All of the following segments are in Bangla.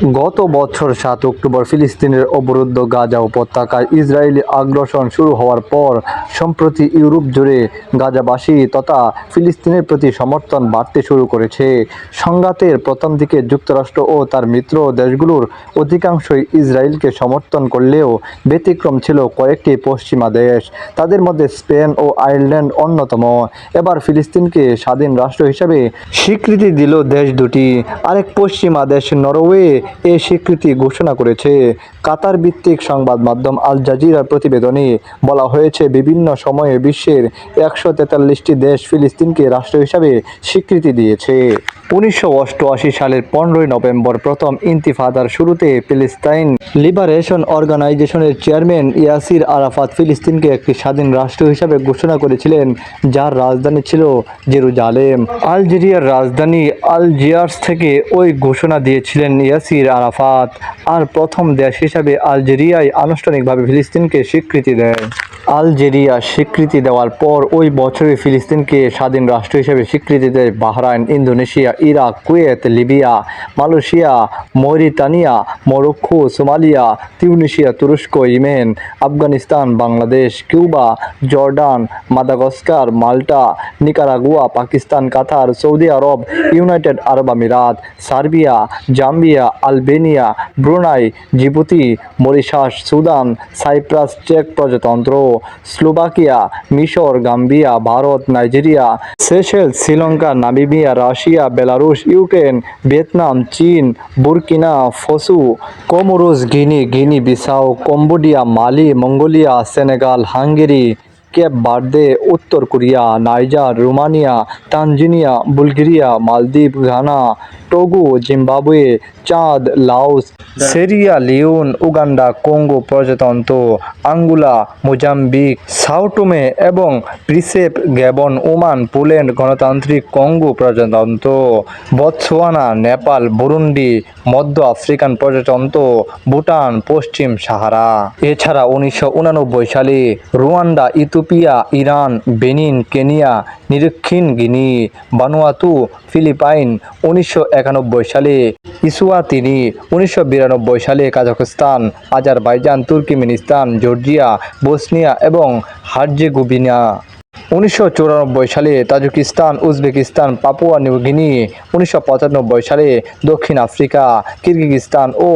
গত বছর সাত অক্টোবর ফিলিস্তিনের অবরুদ্ধ গাজা উপত্যকায় ইসরায়েলি আগ্রাসন শুরু হওয়ার পর, সম্প্রতি ইউরোপ জুড়ে গাজাবাসী তথা ফিলিস্তিনের প্রতি সমর্থন বাড়তে শুরু করেছে। সংঘাতের প্রথম দিকে যুক্তরাষ্ট্র ও তার মিত্র দেশগুলোর অধিকাংশই ইসরায়েলকে সমর্থন করলেও ব্যতিক্রম ছিল কয়েকটি পশ্চিমা দেশ। তাদের মধ্যে স্পেন ও আয়ারল্যান্ড অন্যতম। এবার ফিলিস্তিনকে স্বাধীন রাষ্ট্র হিসেবে স্বীকৃতি দিল দেশ দুটি। আরেক পশ্চিমা দেশ নরওয়ে এ স্বীকৃতি ঘোষণা করেছে। কাতার ভিত্তিক সংবাদ মাধ্যম আল জাজিরার প্রতিবেদনে বলা হয়েছে, বিভিন্ন সময়ে বিশ্বের একশো তেতাল্লিশটি দেশ ফিলিস্তিনকে রাষ্ট্র হিসাবে স্বীকৃতি দিয়েছে। উনিশশো অষ্টআশি সালের পনেরোই নভেম্বর প্রথম ইন্তিফাদার শুরুতে ফিলিস্তাইন লিবারেশন অর্গানাইজেশনের চেয়ারম্যান ইয়াসির আরাফাত ফিলিস্তিনকে একটি স্বাধীন রাষ্ট্র হিসাবে ঘোষণা করেছিলেন, যার রাজধানী ছিল জেরুজালেম। আলজেরিয়ার রাজধানী আলজিয়ার্স থেকে ওই ঘোষণা দিয়েছিলেন ইয়াসির। আরাফাত আর প্রথম দেশ হিসাবে আলজেরিয়ায় আনুষ্ঠানিকভাবে ফিলিস্তিনকে স্বীকৃতি দেয়। আলজেরিয়া স্বীকৃতি দেওয়ার পর ওই বছরে ফিলিস্তিনকে স্বাধীন রাষ্ট্র হিসেবে স্বীকৃতি দেয় Bahrain, Indonesia, Iraq, Kuwait, Libya, Malaysia Mauritania Morocco, Somalia, Tunisia, তুরস্ক Yemen Afghanistan, Bangladesh, Cuba, Jordan, Madagascar, Malta, Nicaragua, Pakistan, Qatar, Saudi Arab, United Arab আমিরাত, Serbia, Zambia Albania, Brunei, Djibouti, Mauritius, Sudan, Cyprus, check প্রজাতন্ত্র, স্লোভাকিয়া, মিশর, Gambia, Bharat, Nigeria, Seychelles, Sri Lanka, Namibia, Russia, Belarus, Ukraine, Vietnam, চীন, Burkina, Faso Comoros Guinea Guinea, Bissau, Cambodia, Mali, Mongolia, Senegal, Hungary, Cape Verde উত্তর Korea, Niger, Romania, Tanzania, Bulgaria, মালদ্বীপ, Ghana, Togo, Zimbabwe Chad, Laos, Sierra, Leone, Uganda, Congo, প্রজাতন্ত্র, আঙ্গুলা, মোজাম্বিক সাউটোমে এবং প্রিসেপ গ্যাবন ওমান, পোল্যান্ড, গণতান্ত্রিক কঙ্গো, প্রজাতন্ত্র বতসোয়ানা নেপাল, বুরুন্ডি, মধ্য আফ্রিকান প্রজাতন্ত্র, ভুটান, পশ্চিম সাহারা। এছাড়া উনিশশো সালে Rwanda, Ethiopia, Iran, Benin, Kenya নিরক্ষিণ Guinea, Vanuatu, Philippine, উনিশশো একানব্বই সালে ইসুয়াতিনি, উনিশশো সালে Kazakhstan, Azerbaijan, Turkmenistan, Georgia, Bosnia এবং হার্জেগোভিনা। উনিশশো সালে তাজিকিস্তান, উজবেকিস্তান, পাপুয়া নিউগিনি উনিশশো পঁচানব্বই সালে দক্ষিণ আফ্রিকা, কিরগিজস্তান ও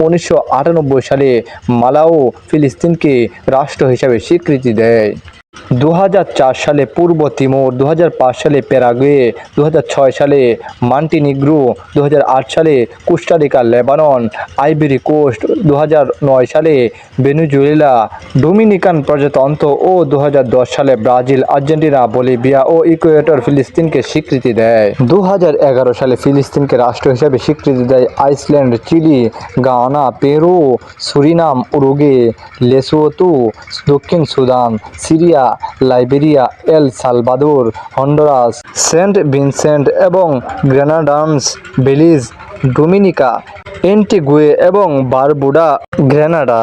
উনিশশো আটানব্বই সালে মালাও ফিলিস্তিনকে রাষ্ট্র হিসাবে স্বীকৃতি দেয়। দু হাজার চার সালে পূর্ব তিমুর দু হাজার পাঁচ সালে প্যারাগুয়ে দু হাজার ছয় সালে মান্টিনিগ্রো দু সালে কোস্টারিকা, লেবানন আইবেরি কোস্ট দু হাজার নয় সালে ভেনেজুয়েলা, ডোমিনিকান প্রজাতন্ত্র ও দু হাজার দশ সালে ব্রাজিল, আর্জেন্টিনা, বলিভিয়া ও ইকুয়েটর ফিলিস্তিনকে স্বীকৃতি দেয়। দু হাজার এগারো সালে ফিলিস্তিনকে রাষ্ট্র হিসেবে স্বীকৃতি দেয় Iceland, Chile, Ghana, Peru, Suriname Uruguay Lesotho দক্ষিণ Sudan, Syria Liberia El Salvador Honduras Saint Vincent এবং গ্রেনাডান্স বেলিজ ডোমিনিকা এন্টিগুয়ে এবং বারবুডা গ্রেনাডা।